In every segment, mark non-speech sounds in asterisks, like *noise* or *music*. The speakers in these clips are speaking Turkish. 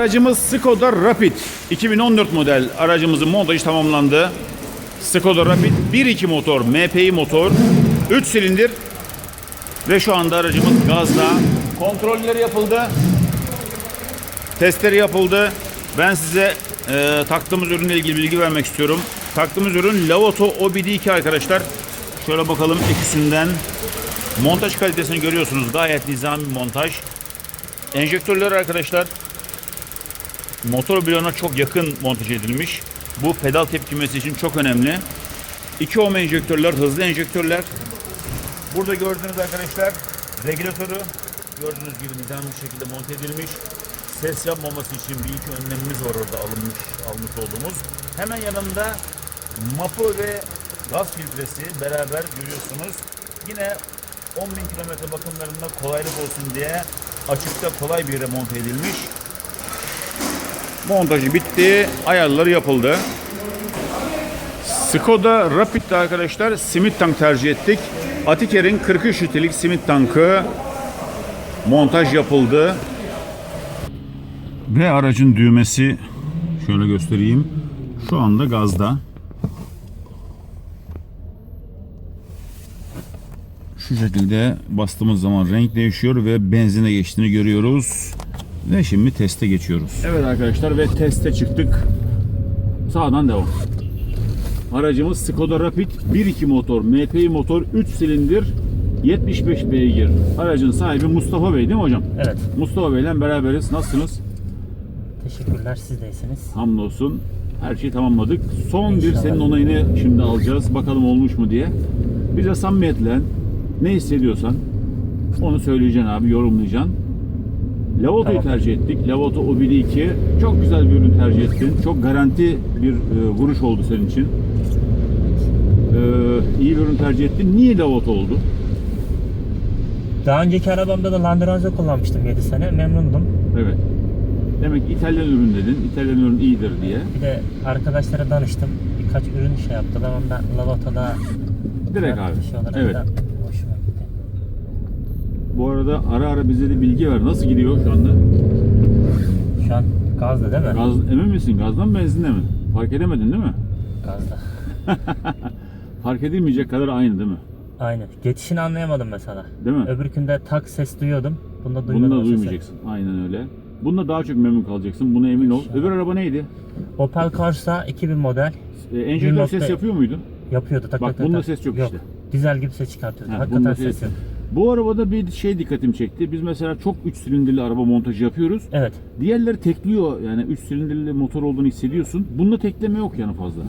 Aracımız Skoda Rapid 2014 model aracımızın montajı tamamlandı. Skoda Rapid 1.2 motor, MPI motor, 3 silindir ve şu anda aracımız gazda. Kontrolleri yapıldı. Testleri yapıldı. Ben size e, taktığımız ürünle ilgili bilgi vermek istiyorum. Taktığımız ürün Lavoto OBD2 arkadaşlar. Şöyle bakalım ikisinden. Montaj kalitesini görüyorsunuz. Gayet nizami bir montaj. Enjektörler arkadaşlar motor bloğuna çok yakın montaj edilmiş. Bu pedal tepkimesi için çok önemli. 2 ohm enjektörler, hızlı enjektörler. Burada gördüğünüz arkadaşlar regülatörü gördüğünüz gibi nizami bir şekilde monte edilmiş. Ses yapmaması için bir iki önlemimiz var orada alınmış, almış olduğumuz. Hemen yanında mapı ve gaz filtresi beraber görüyorsunuz. Yine 10.000 kilometre bakımlarında kolaylık olsun diye açıkta kolay bir yere monte edilmiş. Montajı bitti, ayarları yapıldı. Skoda Rapid'de arkadaşlar simit tank tercih ettik. Atiker'in 43 litrelik simit tankı montaj yapıldı. Ve aracın düğmesi şöyle göstereyim. Şu anda gazda. Şu şekilde bastığımız zaman renk değişiyor ve benzine geçtiğini görüyoruz. Ve şimdi teste geçiyoruz. Evet arkadaşlar ve teste çıktık. Sağdan devam. Aracımız Skoda Rapid 1.2 motor, MPI motor, 3 silindir, 75 beygir. Aracın sahibi Mustafa Bey değil mi hocam? Evet. Mustafa Bey'le beraberiz. Nasılsınız? Teşekkürler siz de iyisiniz. Hamdolsun. Her şeyi tamamladık. Son bir İnşallah. senin onayını şimdi alacağız. Bakalım olmuş mu diye. Bize samimiyetle ne hissediyorsan onu söyleyeceksin abi, yorumlayacaksın. Lavoto'yu Tamam. tercih ettik. Lavoto OBD2. Çok güzel bir ürün tercih ettin. Çok garanti bir e, vuruş oldu senin için. E, iyi bir ürün tercih ettin. Niye Lavoto oldu? Daha önceki arabamda da Land Rover kullanmıştım 7 sene. Memnundum. Evet. Demek İtalyan ürün dedin. İtalyan ürün iyidir diye. Bir de arkadaşlara danıştım. Birkaç ürün şey yaptılar. Ondan Lavoto'da Direkt abi. şey Evet. da. Bu arada ara ara bize de bilgi ver. Nasıl gidiyor şu anda? Şu an gazda değil mi? Gaz, emin misin? Gazdan mı benzinle mi? Fark edemedin değil mi? Gazda. *laughs* Fark edilmeyecek kadar aynı değil mi? Aynı. Geçişini anlayamadım mesela. Değil mi? Öbürkünde tak ses duyuyordum. Bunda duymadım. da o sesi. duymayacaksın. Aynen öyle. Bunda daha çok memnun kalacaksın. Buna emin ol. Öbür araba neydi? Opel Corsa 2000 model. Ee, enjektör ses yapıyor muydu? Yapıyordu. Tak, Bak, tak, tak, bunda tak. ses yok işte. Dizel gibi ses çıkartıyordu. Ha, Hakikaten bunda ses ses- yok. Bu arabada bir şey dikkatimi çekti. Biz mesela çok 3 silindirli araba montajı yapıyoruz. Evet. Diğerleri tekliyor. Yani 3 silindirli motor olduğunu hissediyorsun. Bunda tekleme yok yani fazla.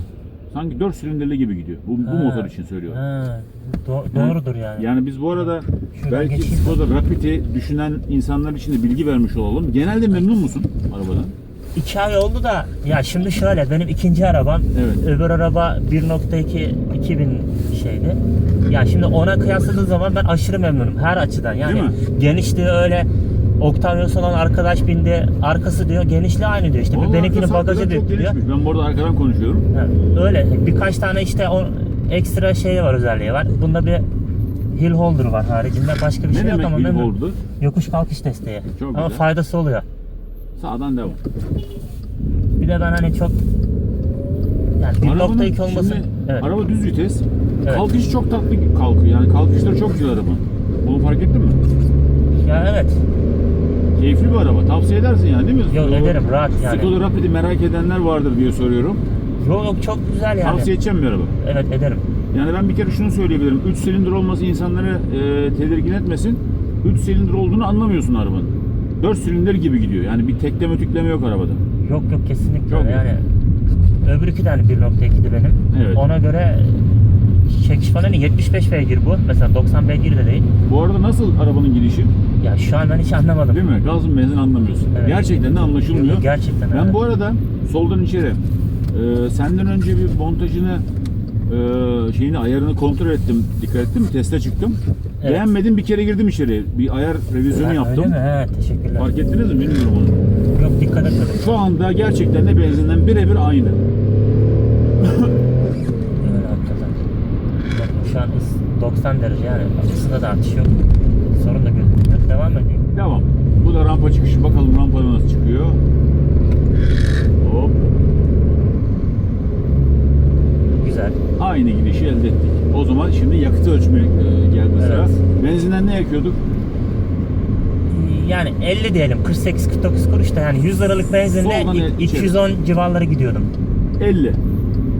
Sanki 4 silindirli gibi gidiyor. Bu, bu Ha. motor için söylüyorum. Ha, do- doğrudur yani. Yani biz bu arada Şuradan belki geçeyim. Skoda Rapid'i düşünen insanlar için de bilgi vermiş olalım. Genelde memnun musun arabadan? İki ay oldu da ya şimdi şöyle benim ikinci arabam Evet. öbür araba 1.2 2000 şeydi. Ya şimdi ona kıyasladığım zaman ben aşırı memnunum her açıdan. Yani Değil mi? genişliği öyle Octavius olan arkadaş bindi arkası diyor genişliği aynı diyor işte Vallahi benimkinin arkası bagajı hakikaten büyük çok diyor. genişmiş. Ben bu arada arkadan konuşuyorum. Ha, öyle birkaç tane işte o ekstra şey var özelliği var. Bunda bir hill holder var haricinde başka bir Ne şey yok demek ama hill memnun. Yokuş kalkış desteği. Çok ama güzel. faydası oluyor. Sağdan devam. Bir de ben hani çok yani 1.2 olması şimdi evet. araba düz vites. Evet. Kalkışı çok tatlı kalkıyor. Yani kalkışları çok güzel araba. Bunu fark ettin mi? Ya evet. Keyifli bir araba. Tavsiye edersin yani değil mi? Yok ederim rahat yani. Skoda Rapid'i merak edenler vardır diye soruyorum. Yok yok çok güzel yani. Tavsiye edeceğim bir araba. Evet ederim. Yani ben bir kere şunu söyleyebilirim. 3 silindir olması insanları e, tedirgin etmesin. 3 silindir olduğunu anlamıyorsun arabanın. 4 silindir gibi gidiyor. Yani bir tekleme tükleme yok arabada. Yok yok kesinlikle Çok öyle iyi. Öbürkü de hani 1.2'di benim. Evet. Ona göre çekiş falan hani 75 beygir bu. Mesela 90 beygir de değil. Bu arada nasıl arabanın gidişi? Ya şu an ben hiç anlamadım. Değil mi? Gaz mı benzin anlamıyorsun. Evet. Gerçekten de anlaşılmıyor. Yok, gerçekten Ben öyle. bu arada soldan içeri e, senden önce bir montajını e, şeyini ayarını kontrol ettim. Dikkat ettim mi? Teste çıktım. Evet. Beğenmedim bir kere girdim içeri. Bir ayar revizyonu Ha, yaptım. Öyle mi? He teşekkürler. Fark ettiniz mi bilmiyorum onu. Yok dikkat etmedim. Şu anda gerçekten de benzinden birebir aynı. Hakikaten. Şu an ıs- 90 derece yani ısıda da artış yok. Sorun da gözükmüyor. Devam edeyim. Devam. Bu da rampa çıkışı. Bakalım rampada nasıl çıkıyor. Hop. Güzel. Aynı gidişi elde ettik. O zaman şimdi yakıtı ölçmeye e, geldi sıra. Evet. Benzinden ne yakıyorduk? Yani 50 diyelim 48-49 kuruş da yani 100 liralık benzinle Soldan el- 210 civarları gidiyordum. 50.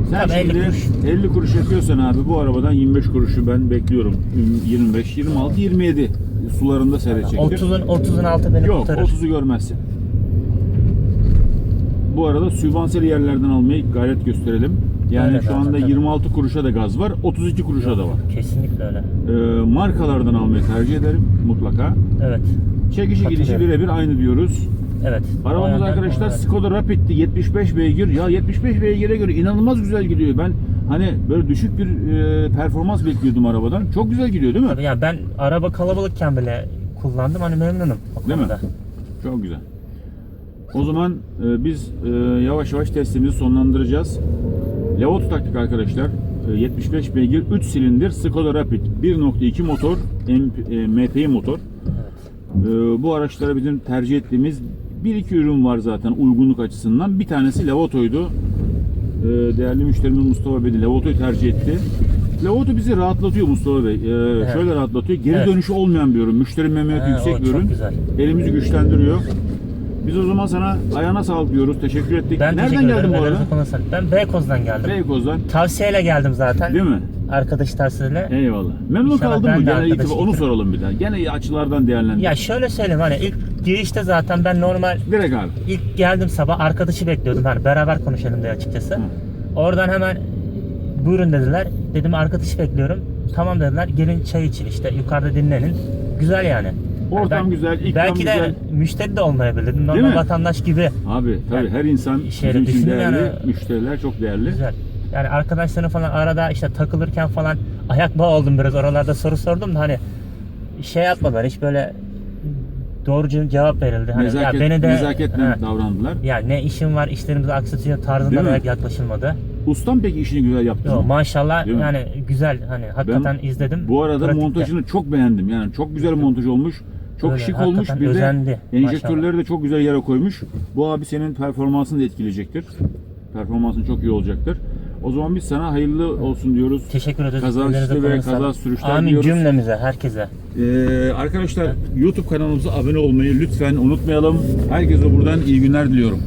Sen Tabii, 50 şimdi 50 kuruş. kuruş. yakıyorsan abi bu arabadan 25 kuruşu ben bekliyorum. 25, 26, 27 sularında seyredecektir. 30'un 30'un altı beni Yok kurtarır. 30'u görmezsin. Bu arada sübvansiyeli yerlerden almayı gayret gösterelim. Yani Öyle şu zaten, anda tabii. 26 kuruşa da gaz var, 32 kuruşa da var. Kesinlikle öyle. Ee, markalardan almayı tercih ederim mutlaka. Evet. Gidişi Katılıyorum. birebir aynı diyoruz. Evet. Arabamız arkadaşlar Skoda Rapid'ti 75 beygir. Ya 75 beygire göre inanılmaz güzel gidiyor. Ben hani böyle düşük bir e, performans bekliyordum arabadan. Çok güzel gidiyor değil mi? Tabii ya ben araba kalabalıkken bile kullandım hani memnunum. Değil mi? konuda. Çok güzel. O zaman e, biz e, yavaş yavaş testimizi sonlandıracağız. Levotu taktık arkadaşlar. E, 75 beygir 3 silindir Skoda Rapid 1.2 motor MP, e, MPI motor. Evet. E, bu araçlara bizim tercih ettiğimiz bir iki ürün var zaten uygunluk açısından. Bir tanesi Levoto'ydu. E, değerli müşterimiz Mustafa Bey Levoto'yu tercih etti. Levoto bizi rahatlatıyor Mustafa Bey. E, Şöyle rahatlatıyor. Geri Evet. dönüşü olmayan bir ürün. Müşteri memnuniyeti yüksek bir ürün. güzel. Elimizi güçlendiriyor. Biz o zaman sana ayağına sağlık diyoruz. Teşekkür ettik. Ben Nereden teşekkür geldin ederim. bu arada? Konuğa sağlık. Ben Beykoz'dan geldim. Beykoz'dan. Tavsiyeyle geldim zaten. Değil mi? Arkadaş tavsiyeyle. Eyvallah. Memnun İnşallah kaldın ben mı? de Genel arkadaş onu soralım bir daha. Gene açılardan değerlendir. Ya şöyle söyleyeyim hani ilk girişte zaten ben normal Direkt abi. ilk geldim sabah arkadaşı bekliyordum. Hani beraber konuşalım diye açıkçası. Oradan hemen buyurun dediler. Dedim arkadaşı bekliyorum. Tamam dediler. Gelin çay için işte yukarıda dinlenin. Güzel yani. Ortam Ben- güzel, ikram Belki de güzel. müşteri de olmayabilirdim. Normal mi? vatandaş gibi. Abi tabii Yani her insan bizim için değerli. yani- Müşteriler çok değerli. Güzel. Yani arkadaşlarım falan arada işte takılırken falan ayak bağı oldum biraz oralarda soru sordum da hani şey yapmadılar hiç böyle doğrucu cevap verildi. Hani Nezaket, ya beni de nezaketle Ha. davrandılar. ya ne işim var işlerimizi aksatıyor Değil tarzında mi? da yaklaşılmadı. Ustam peki işini güzel yaptı Yo, mı? maşallah Değil mi? yani güzel hani hakikaten izledim. Bu arada Pratikte. montajını çok beğendim. Yani çok güzel montaj olmuş. Çok Öyle, şık olmuş. Bir özendi. de enjektörleri de çok güzel yere koymuş. Bu abi senin performansını da etkileyecektir. Performansın çok iyi olacaktır. O zaman biz sana hayırlı olsun diyoruz. Teşekkür ederiz. Kazançlı ve kaza sürüşler Amin diliyoruz. cümlemize herkese. Ee, arkadaşlar YouTube kanalımıza abone olmayı lütfen unutmayalım. Herkese buradan iyi günler diliyorum.